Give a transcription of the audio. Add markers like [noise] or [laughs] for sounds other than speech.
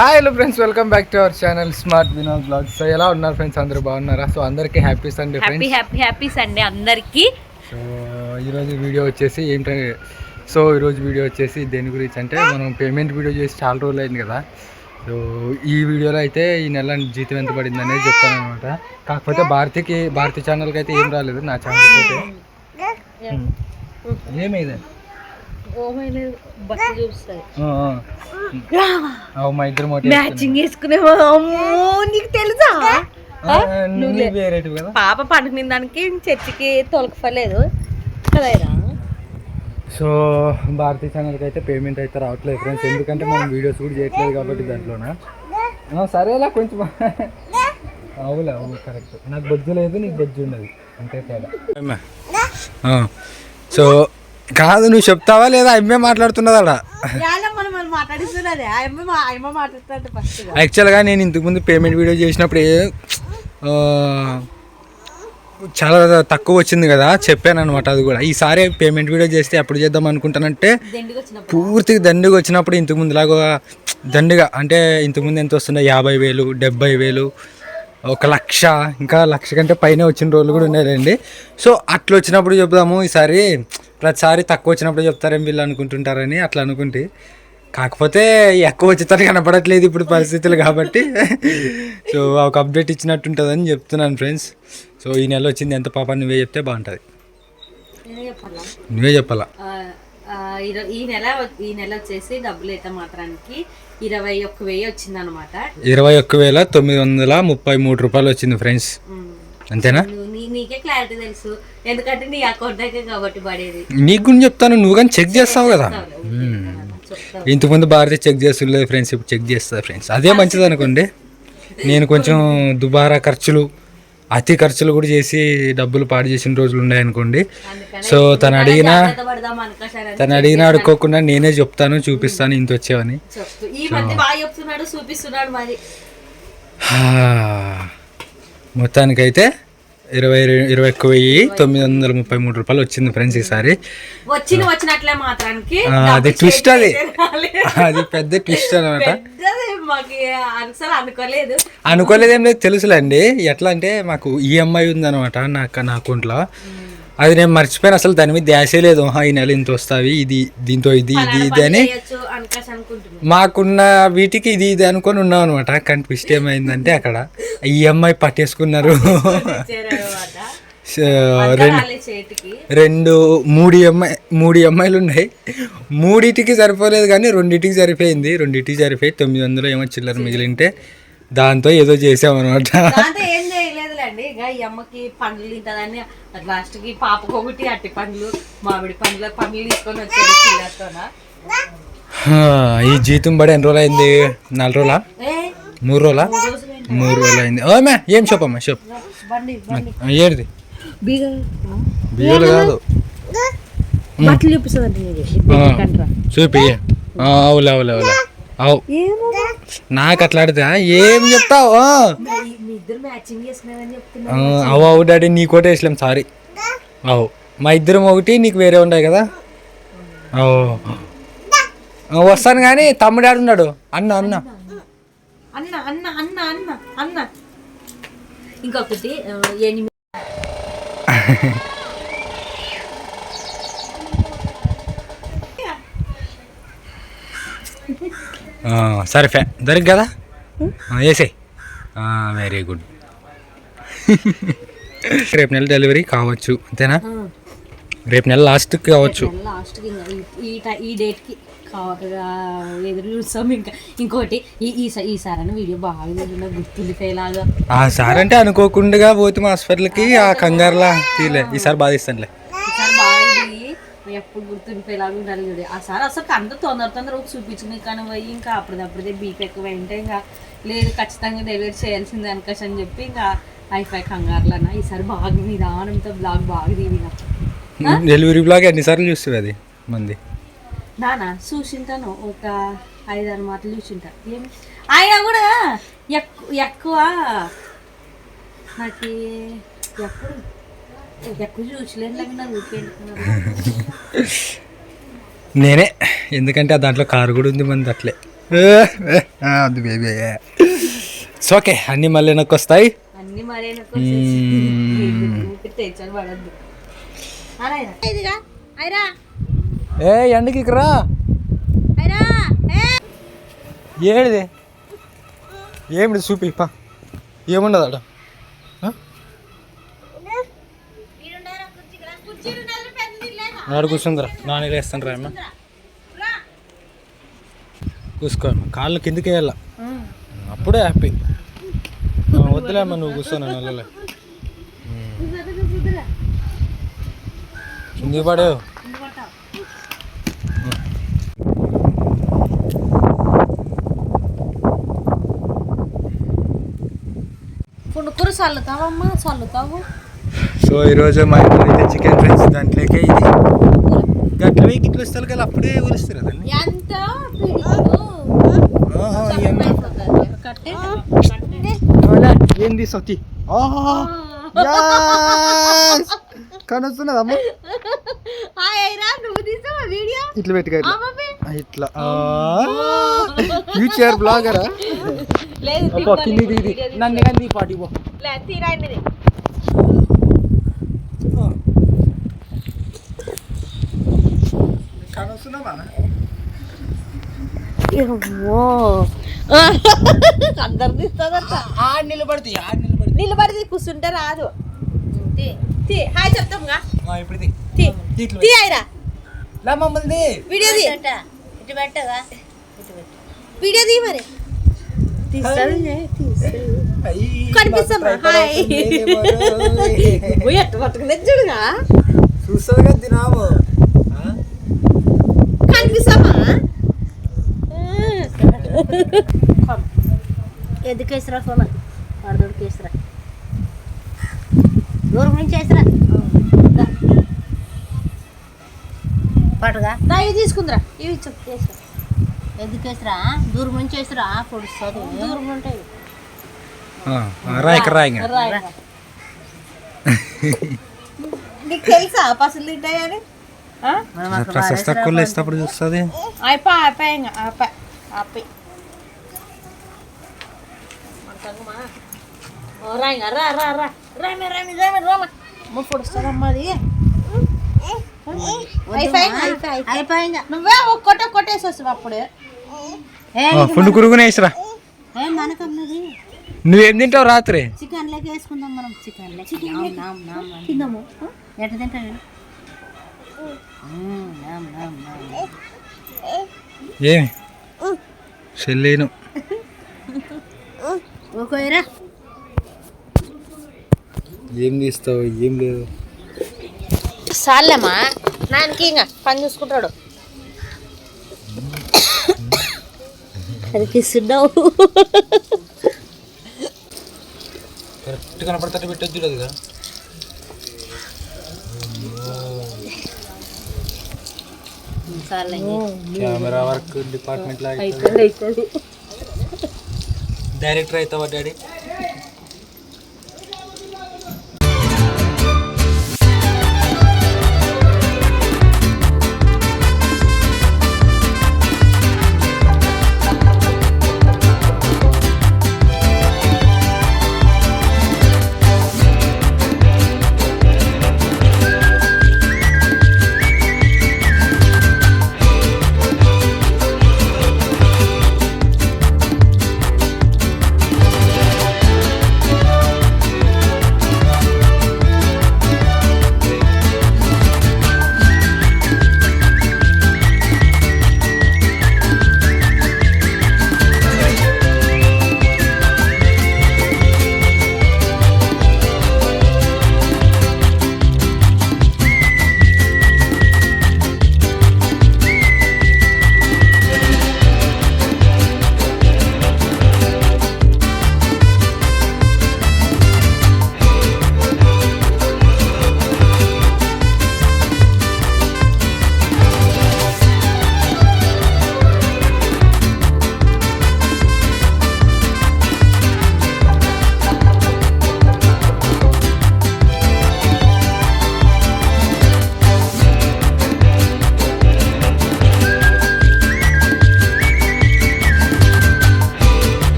Hi hello friends welcome back to our channel smart Vinod vlogs so ఎలా ఉన్నారు friends అందరూ బాగున్నారా? So అందరికీ happy Sunday happy friends happy happy Sunday అందరికి. So ఈరోజు video వచ్చేసి ఏంటంటే సో ఈరోజు వీడియో వచ్చేసి దేని గురించి అంటే మనం పేమెంట్ వీడియో చేసి చాలా రోజులు అయింది కదా. సో ఈ వీడియోలో అయితే ఈ నెల జీతం ఎంత పడింది అనేది చెప్తాను అనమాట కాకపోతే భారతికి భారతి ఛానల్కి అయితే ఏం రాలేదు నా ఛానల్కి అయితే. ఏమైంది బస్సు చూస్తాయి మా ఇద్దరు మ్యాచింగ్ వేసుకునే అమ్మో నీకు తెలుసా? నువ్వులే. వేరేటివి కదా? పాప పండుకునే దానికి చర్చికి తొలకలేదు కదరా సో భారతీ ఛానల్కి అయితే పేమెంట్ అయితే రావట్లేదు ఫ్రెండ్స్ ఎందుకంటే మనం వీడియోస్ కూడా చేయట్లేదు కాబట్టి దాంట్లోన? సరేలా కొంచెం. అవులే అవు కరెక్ట్ నాకు బొజ్జు లేదు నీకు బొజ్జు ఉన్నది. అంతే తేడా. సో కాదు నువ్వు చెప్తావా లేదా? అమ్మే ఫస్ట్ యాక్చువల్గా నేను ఇంతకుముందు పేమెంట్ వీడియో చేసినప్పుడు చాలా తక్కువ వచ్చింది కదా చెప్పాను అనమాట అది కూడా. ఈసారి పేమెంట్ వీడియో చేస్తే ఎప్పుడు చేద్దాం అనుకుంటానంటే పూర్తిగా దండిగా వచ్చినప్పుడు ఇంతకు ముందు లాగా దండిగా అంటే ఇంతకుముందు ఎంత వస్తుండే? యాభై వేలు డెబ్బై వేలు ఒక లక్ష ఇంకా లక్ష కంటే పైన వచ్చిన రోజులు కూడా ఉన్నాయండి సో అట్లా వచ్చినప్పుడు చెప్దాము ఈసారి. ప్రతిసారి తక్కువ వచ్చినప్పుడు చెప్తారేం వీళ్ళు అనుకుంటుంటారని అట్లా అనుకుంటే. కాకపోతే ఎక్కువ వచ్చేసరికి కనపడట్లేదు ఇప్పుడు పరిస్థితులు కాబట్టి. సో ఒక అప్డేట్ ఇచ్చినట్టు ఉంటుందని చెప్తున్నాను ఫ్రెండ్స్. సో ఈ నెల వచ్చింది ఎంత పాప నువ్వే చెప్తే బాగుంటుంది. నువ్వే చెప్పాలా? ఈ నెల ఈ నెల వచ్చేసి డబ్బులు అయితే మాత్రానికి ఇరవై ఒక్క వెయ్యి వచ్చింది అనమాట ఇరవై ఒక్క వేల తొమ్మిది వందల ముప్పై మూడు రూపాయలు వచ్చింది ఫ్రెండ్స్. అంతేనా? నీకే క్లారిటీ తెలుసు. ఎందుకంటే నీ అకౌంట్ కాబట్టి పడేది. నీకు గురించి చెప్తాను నువ్వు కానీ చెక్ చేస్తావు కదా. ఇంతకుముందు భారతి చెక్ చేస్తుండలేదు ఫ్రెండ్స్ ఇప్పుడు చెక్ చేస్తుంది ఫ్రెండ్స్ అదే మంచిది అనుకోండి. నేను కొంచెం దుబారా ఖర్చులు అతి ఖర్చులు కూడా చేసి డబ్బులు పాడు చేసిన రోజులు ఉన్నాయనుకోండి సో తను అడిగినా తను అడిగినా అడుక్కోకుండా నేనే చెప్తాను చూపిస్తాను ఇంత వచ్చేవని. చెప్తూ ఈ మధ్య బాగా చెప్తున్నాడు చూపిస్తున్నాడు మరి. మొత్తానికైతే ఇరవై ఇరవై ఒక్క వెయ్యి తొమ్మిది వందల ముప్పై మూడు రూపాయలు వచ్చింది ఫ్రెండ్స్ ఈసారి. వచ్చిన వచ్చినట్లే మాత్రానికి. ఆ, అది ట్విస్ట్ అది. అది పెద్ద ట్విస్ట్ అనమాట అనుకోలేదు. అనుకోలేదేం లేదు తెలుసులేండి. ఎట్లా అంటే మాకు ఈఎంఐ ఉందన్నమాట నాకు నా అకౌంట్లో. అది నేను మర్చిపోయాను అసలు దాని మీద ధ్యాసే లేదు. ఈ నెల ఇంత వస్తావి ఇది దీంతో ఇది ఇది ఇది అని. మాకున్న వీటికి ఇది ఇది అనుకొని ఉన్నాం అనమాట కానీ ట్విస్ట్ ఏమైందంటే అక్కడ ఈఎంఐ పట్టేసుకున్నారు. [laughs] ఇచ్చారన్నమాట. సో, రెండు మూడు ఎంఐ మూడు ఎంఐలు ఉన్నాయి. మూడిటికి సరిపోలేదు కానీ రెండింటికి సరిపోయింది. రెండింటికి సరిపోయి తొమ్మిది వందలు ఏమో చిల్లర మిగిలింటే దాంతో ఏదో చేసామన్నమాట. దాంతో ఏం చేయలేదులేండి. ఇక ఈ అమ్మకి పండ్లు తింటదని పాపకు ఒకటి అట్టి పండ్లు మామిడి పండ్లు పండ్లు తీసుకొని వచ్చాడు ఈ జీతం పడి ఎన్ని రోజులు అయింది? నాలుగు రోజులా? మూడు రోజులా? మూడు రోజులు అయింది. ఏం షాప్ అమ్మా షాప్? ఏడిది? బీగ బియ్యలు కాదు. బట్టలు చూపిస్తుంది చూపి. అవులే అవులే అవులే. అవు. నాకు అట్లా ఆడితే ఏం చెప్తావు? ఆ. మీ ఇద్దరు మ్యాచింగ్ చేసినారని చెప్తున్నా ఆ, అవు అవు డాడీ నీ కోట వేసలేం సారీ. అవు. మా ఇద్దరం ఒకటి నీకు వేరే ఉన్నాయి కదా? అవు. ఆ, వస్తాను కానీ తమ్ముడు ఆడున్నాడు అన్న అన్న. అన్న అన్న అన్న అన్న అన్న. ఇంకొకటి సరే ఫే దొరికి కదా వేసేయి వెరీ గుడ్ రేపు నెల డెలివరీ కావచ్చు అంతేనా రేపు నెల లాస్ట్కి కావచ్చు లాస్ట్ ఈ టై- ఈ డేట్కి ఎదురు చూస్తాం. ఇంకా ఇంకోటి ఈ ఈ ఈసారి వీడియో బాగా గుర్తుండిపోయేలాగా. ఆ సార్ అంటే అనుకోకుండా పోతే మా హాస్పిటల్కి ఆ కంగారులా తీలే ఈసారి ఇస్తానులే బాగా ఇది ఎప్పుడు గుర్తుండిపోయేలాగా ఉండాలి చూడు. ఆ సార్ అసలు అంత తొందర తొందర ఒక చూపించుకునే కానీ పోయి ఇంకా అప్పటిదప్పుడే బీపీ ఎక్కువ అంటే ఇంకా లేదు ఖచ్చితంగా డెలివరీ చేయాల్సిందే అనుకోసం అని చెప్పి ఇంకా అయిపోయి కంగారులన్న. ఈసారి బాగా నిదానంతో బ్లాగ్ బాగా తీవిన డెలివరీ బ్లాగ్ ఎన్నిసార్లు చూస్తుంది అది మంది? నానా చూసింటాను ఒక ఐదారు మాటలు చూసింటా ఏం? ఆయన కూడా ఎక్కువ ఎక్కువ నాకు ఎప్పుడు ఎక్కువ చూసలేదు నా ఊరికే నేనే ఎందుకంటే ఆ దాంట్లో కారు కూడా ఉంది మంది అట్లే. అది బేబీ ఓకే అన్నీ మళ్ళీ నాకు వస్తాయి. అన్ని మరే మ్మ్. ఏ ఎండకి ఇక్కడ ఏడిది? ఏమిటి చూపి పా. ఏముండదు ఆ? నాడు కూర్చుందిరా. నాన్న వేస్తాను రా అమ్మ. కూసుకో అమ్మ. కాళ్ళు కిందకి వేయాల అప్పుడే హ్యాపీ. వద్దులే అమ్మ నువ్వు కూర్చోను నెలలో కిందికి పడేవు. పుణుకురు చల్లుతావమ్మా చల్లుతావు సో ఈరోజు మా ఇంట్లో అయితే చికెన్ ఫ్రెండ్స్ దాంట్లోకే ఇది. గట్ల వేగి ఇట్లా వస్తారు కదా అప్పుడే ఊరిస్తారు కదండి ఎంత? ఏంది సతి కనొస్తున్నదమ్మ అయిరా నువ్వు తీసావా వీడియో? ఇట్లా పెట్టుకో ఇట్లా. ఆ, ఇట్లా. ఫ్యూచర్ [laughs] బ్లాగరా? లేదు కింది దిగి నన్ను కానీ పాటి పో. లేదు తీరాండి కనొస్తున్నావా అందరు తీస్తుందట ఆడ నిలబడుతుంది ఆడ నిలబడి కూర్చుంటే రాదు. తీ హాయ్ చెప్తాంగా ఇప్పుడు. తీ. అయిరా వీడియో తీ. ఇటు పెట్టగా వీడియో తీ మరి. తీస్తాను అయ్యి, కనిపిస్తాం మా హాయ్. ఎట్ట చూడుగా తినాము? కనిపిస్తామా? ఎందుకు వేసిరా ఫోన్? వాడదోడికి వేసిరా దూరం నుంచి వేసిరా. ఇవి తీసుకుందిరా. ఇవి ఇచ్చు వేసిరా ఎందుకు వేసిరా? దూరం నుంచి వేసిరా? పొడుస్తుంది దూరం ఉంటాయి ఆ, ఆ, రా ఇక్కడ రా ఇంకా. రాయి. నీకు తెలుసా పసులు తింటాయని ప్రశస్త తక్కువ ఇస్తప్పుడు చూస్తుంది. అయిపో అయిపోయి ఇంకా అయిపోయి ఆపి. రాయి రా రా రా రామి రామి రామి రామ పొడుస్తుందమ్మా అది. అయిపోయిందా? నువ్వే ఒక్కటే కొట్టేసి వస్తావు అప్పుడే? పుండు కురుగునే వేసిరా. నువ్వేం తింటావు రాత్రి? చికెన్ లెక్క వేసుకుందాం మనం చికెన్ లెక్క. తిందాము. ఎట్ట నామ్ ఏమి? చెల్లేను. ఏం తీస్తావు? ఏం లేదు. సాలేమ్మా నాయనకి ఇంకా పని చూసుకుంటాడు. కనిపిస్తున్నావు కరెక్ట్ కనపడతాడు కదా సర్లే కెమెరా వర్క్ డిపార్ట్మెంట్ లాగా డైరెక్టర్ అవుతావా డాడీ?